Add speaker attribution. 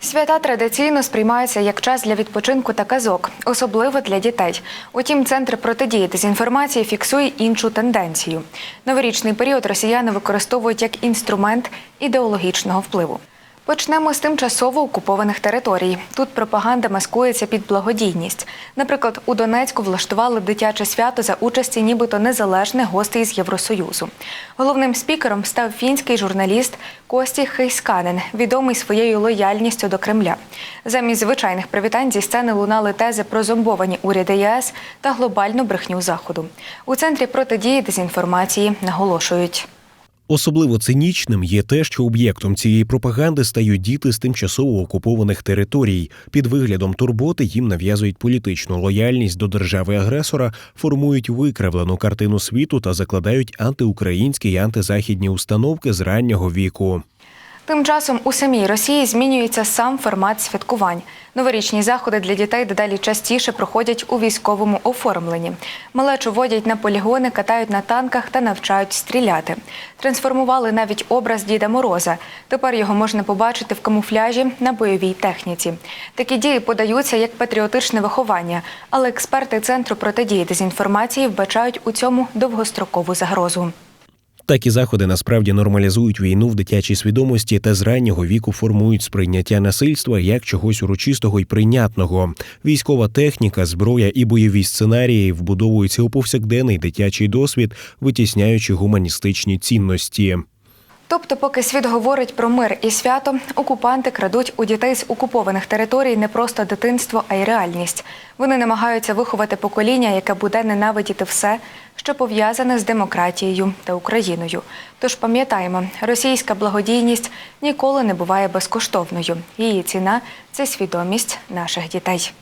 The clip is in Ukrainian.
Speaker 1: Свята традиційно сприймаються як час для відпочинку та казок, особливо для дітей. Утім, центр протидії дезінформації фіксує іншу тенденцію. Новорічний період росіяни використовують як інструмент ідеологічного впливу. Почнемо з тимчасово окупованих територій. Тут пропаганда маскується під благодійність. Наприклад, у Донецьку влаштували дитяче свято за участі нібито незалежних гостей з Євросоюзу. Головним спікером став фінський журналіст Кості Хейсканен, відомий своєю лояльністю до Кремля. Замість звичайних привітань зі сцени лунали тези про зомбовані уряди ЄС та глобальну брехню Заходу. У центрі протидії дезінформації наголошують.
Speaker 2: Особливо цинічним є те, що об'єктом цієї пропаганди стають діти з тимчасово окупованих територій. Під виглядом турботи їм нав'язують політичну лояльність до держави-агресора, формують викривлену картину світу та закладають антиукраїнські й антизахідні установки з раннього віку.
Speaker 1: Тим часом у самій Росії змінюється сам формат святкувань. Новорічні заходи для дітей дедалі частіше проходять у військовому оформленні. Малечу водять на полігони, катають на танках та навчають стріляти. Трансформували навіть образ Діда Мороза. Тепер його можна побачити в камуфляжі на бойовій техніці. Такі дії подаються як патріотичне виховання, але експерти центру протидії дезінформації вбачають у цьому довгострокову загрозу.
Speaker 2: Такі заходи насправді нормалізують війну в дитячій свідомості та з раннього віку формують сприйняття насильства як чогось урочистого й прийнятного. Військова техніка, зброя і бойові сценарії вбудовуються у повсякденний дитячий досвід, витісняючи гуманістичні цінності.
Speaker 1: Тобто, поки світ говорить про мир і свято, окупанти крадуть у дітей з окупованих територій не просто дитинство, а й реальність. Вони намагаються виховати покоління, яке буде ненавидіти все, що пов'язане з демократією та Україною. Тож пам'ятаємо, російська благодійність ніколи не буває безкоштовною. Її ціна це свідомість наших дітей.